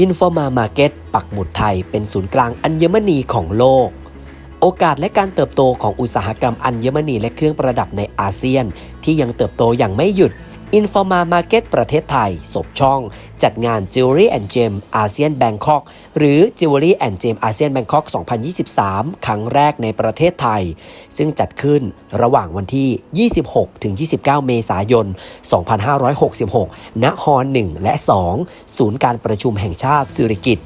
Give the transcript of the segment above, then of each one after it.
อินฟอร์มามาร์เก็ตปักหมุดไทยเป็นศูนย์กลางอัญมณีของโลก โอกาสและการเติบโตของอุตสาหกรรมอัญมณีและเครื่องประดับในอาเซียน ที่ยังเติบโตอย่างไม่หยุด i n f o r m a Market ประเทศไทยสบช่อง จัดงาน Jewelry and Gem อาเซียนแบงคอกหรือ Jewelry and Gem อาเซียนแบงคอก2023 ครั้งแรกในประเทศไทย ซึ่งจัดขึ้นระหว่างวันที่ 26ถึง29 เมษายน 2566 ณฮอ1และ 2 ศูนย์การประชุมแห่งชาติสิริกิต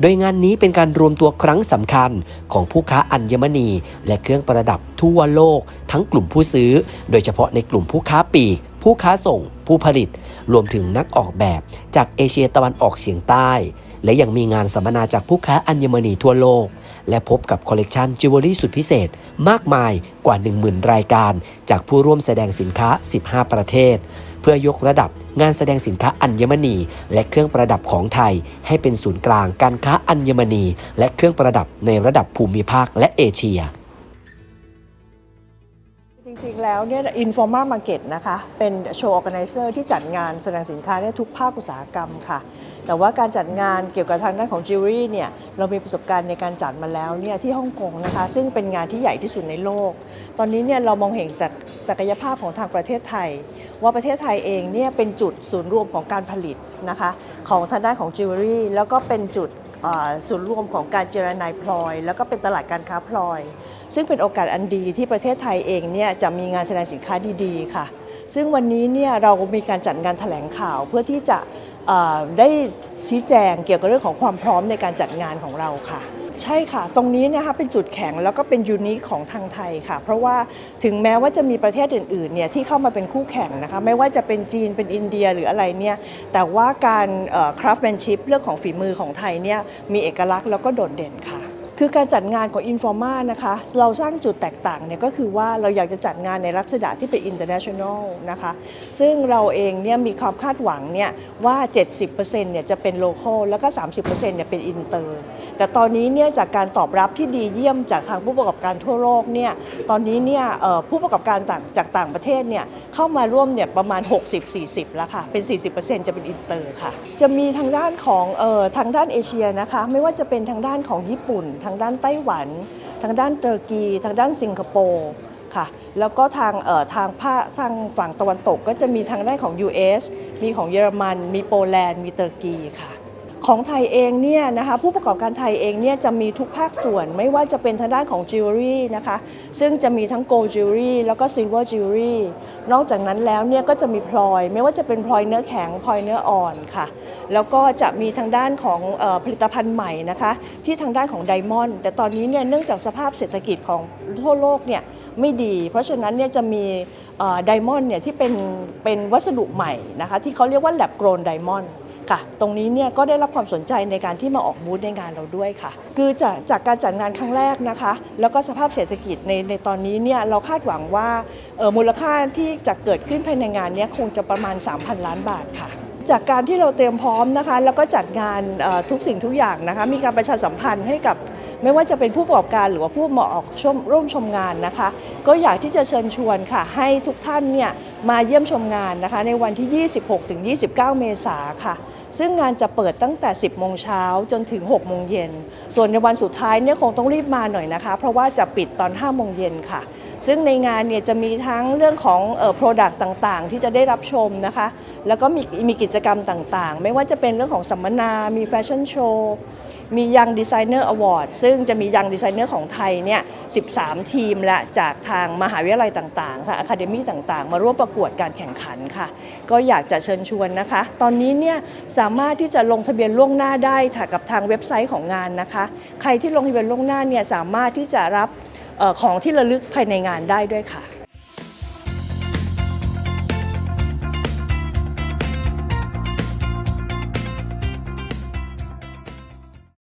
โดยงานนี้เป็นการรวมตัวครั้งสำคัญของผู้ค้าอัญมณี และเครื่องประดับทั่วโลก ทั้งกลุ่มผู้ซื้อ โดยเฉพาะในกลุ่มผู้ค้าปลีก ผู้ค้าส่ง ผู้ผลิต รวมถึงนักออกแบบ จากเอเชียตะวันออกเฉียงใต้ และยังมีงานสัมมนาจากผู้ค้าอัญมณีทั่วโลก และพบกับคอลเลกชันจิวเวลรี่สุดพิเศษ มากมายกว่า 10,000 รายการ จากผู้ร่วมแสดงสินค้า 15 ประเทศ เพื่อยกระดับงานแสดงสินค้าอัญมณี และเครื่องประดับของไทย ให้เป็นศูนย์กลางการค้าอัญมณี และเครื่องประดับในระดับภูมิภาคและเอเชีย ๆ แล้วเนี่ย Informa Market นะคะ เป็นโชว์ o r g a n i z e r ที่จัดงานแสดงสินค้าเนี่ยทุกภาคอุตสาหกรรมค่ะ แต่ว่าการจัดงานเกี่ยวกับทางด้านของ Jewelry เนี่ย เรามีประสบการณ์ในการจัดมาแล้วเนี่ยที่ฮ่องกงนะคะ ซึ่งเป็นงานที่ใหญ่ที่สุดในโลก ตอนนี้เนี่ยเรามองเห็นศักศกยภาพของทางประเทศไทย ว่าประเทศไทยเองเนี่ยเป็นจุดศูนย์รวมของการผลิตนะคะของทางด้านของ Jewelry แล้วก็เป็นจุด ศูนย์รวมของการเจรนายพลอย แล้วก็เป็นตลาดการค้าพลอย ซึ่งเป็นโอกาสอันดีที่ประเทศไทยเองเนี่ยจะมีงานแสดงสินค้าดีๆ ค่ะ ซึ่งวันนี้เนี่ยเรามีการจัดงานแถลงข่าวเพื่อที่จะได้ชี้แจงเกี่ยวกับเรื่องของความพร้อมในการจัดงานของเราค่ะ ใช่ค่ะ ตรงนี้เนะคะเป็นจุดแข็งแล้วก็เป็นยูนิคของทางไทยค่ะ เพราะว่าถึงแม้ว่าจะมีประเทศอื่นๆเนี่ยที่เข้ามาเป็นคู่แข่งนะคะไม่ว่าจะเป็นจีนเป็นอินเดียหรืออะไรเนี่ยแต่ว่าการคราฟแมนชิพเรื่องของฝีมือของไทยเนี่ยมีเอกลักษณ์แล้วก็โดดเด่นค่ะ คือการจัดงานของ Informa นะคะ เราสร้างจุดแตกต่างเนี่ยก็คือว่าเราอยากจะจัดงานในลักษณะที่เป็น international นะคะ ซึ่งเราเองเนี่ยมีความคาดหวังเนี่ยว่า 70%เนี่ยจะเป็น local แล้วก็ 30%เนี่ยเป็น inter แต่ตอนนี้เนี่ยจากการตอบรับที่ดีเยี่ยมจากทางผู้ประกอบการทั่วโลกเนี่ยตอนนี้เนี่ยผู้ประกอบการต่างจากต่างประเทศเนี่ยเข้ามาร่วมเนี่ยประมาณ 60-40 แล้วค่ะ เป็น 40%จะเป็น inter ค่ะ จะมีทางด้านของเอ่อทางด้านเอเชียนะคะ ไม่ว่าจะเป็นทางด้านของญี่ปุ่นทางางด้านไต้หวัน ทางด้านเตอร์กี ทางด้านสิงคโปร์ค่ะแล้วก็ทางเอ่อทางภาคทางฝั่งตะวันตกก็จะมีทางด้านของ US มีของเยอรมัน มีโปแลนด์ มีเตอร์กีค่ะ ของไทยเองเนี่ยนะคะผู้ประกอบการไทยเองเนี่ยจะมีทุกภาคส่วนไม่ว่าจะเป็นทางด้านของจิวเวลรี่นะคะซึ่งจะมีทั้งโกลจิวเวลรี่แล้วก็ซิลเวอร์จิวเวลรี่นอกจากนั้นแล้วเนี่ยก็จะมีพลอย ไม่ว่าจะเป็นพลอยเนื้อแข็งพลอยเนื้ออ่อนค่ะ แล้วก็จะมีทางด้านของออผลิตภัณฑ์ใหม่นะคะที่ทางด้านของไดมอนด์แต่ตอนนี้เนี่ยเนื่องจากสภาพเศรษฐกิจของทั่วโลกเนี่ยไม่ดี เพราะฉะนั้นเนี่ยจะมีไดมอนด์เนี่ยที่เป็นเป็นวัสดุใหม่นะคะที่เขาเรียกว่าแลบโกรนไดมอนด์ ค่ะ ตรงนี้เนี่ยก็ได้รับความสนใจในการที่มาออกบูธในงานเราด้วยค่ะ คือจากจากการจัดงานครั้งแรกนะคะ แล้วก็สภาพเศรษฐกิจในในตอนนี้เนี่ยเราคาดหวังว่าออมูลค่าที่จะเกิดขึ้นภายในงานนี้คงจะประมาณ 3,000 ล้านบาทค่ะจากการที่เราเตรียมพร้อมนะคะ แล้วก็จัดงานทุกสิ่งทุกอย่างนะคะ มีการประชาสัมพันธ์ให้กับไม่ว่าจะเป็นผู้ประกอบการหรือว่าผู้มาออกชมร่วมชมงานนะคะ ก็อยากที่จะเชิญชวนค่ะ ให้ทุกท่านเนี่ยมาเยี่ยมชมงานนะคะ ในวันที่ 26-29 เมษาค่ะ ซึ่งงานจะเปิดตั้งแต่ 10 โมงเช้าจนถึง 6 โมงเย็น ส่วนในวันสุดท้ายเนี่ยคงต้องรีบมาหน่อยนะคะ เพราะว่าจะปิดตอน 5 โมงเย็นค่ะ ซึ่งในงานเนี่ยจะมีทั้งเรื่องของเอ่อ product ต่างๆ ที่จะได้รับชมนะคะ แล้วก็มีมีกิจกรรมต่างๆ ไม่ว่าจะเป็นเรื่องของสัมมนา มีแฟชั่นโชว์ มียังดีไซเนอร์อวอร์ดซึ่งจะมียังดีไซเนอร์ของไทยเนี่ย 13 ทีมและจากทางมหาวิทยาลัยต่างๆค่ะอะคาเดมี่ต่างๆ มาร่วมประกวดการแข่งขันค่ะ ก็อยากจะเชิญชวนนะคะ ตอนนี้เนี่ยสามารถที่จะลงทะเบียนล่วงหน้าได้ค่ะกับทางเว็บไซต์ของงานนะคะ ใครที่ลงทะเบียนล่วงหน้าเนี่ยสามารถที่จะรับ ของที่ระลึกภายในงานได้ด้วยค่ะ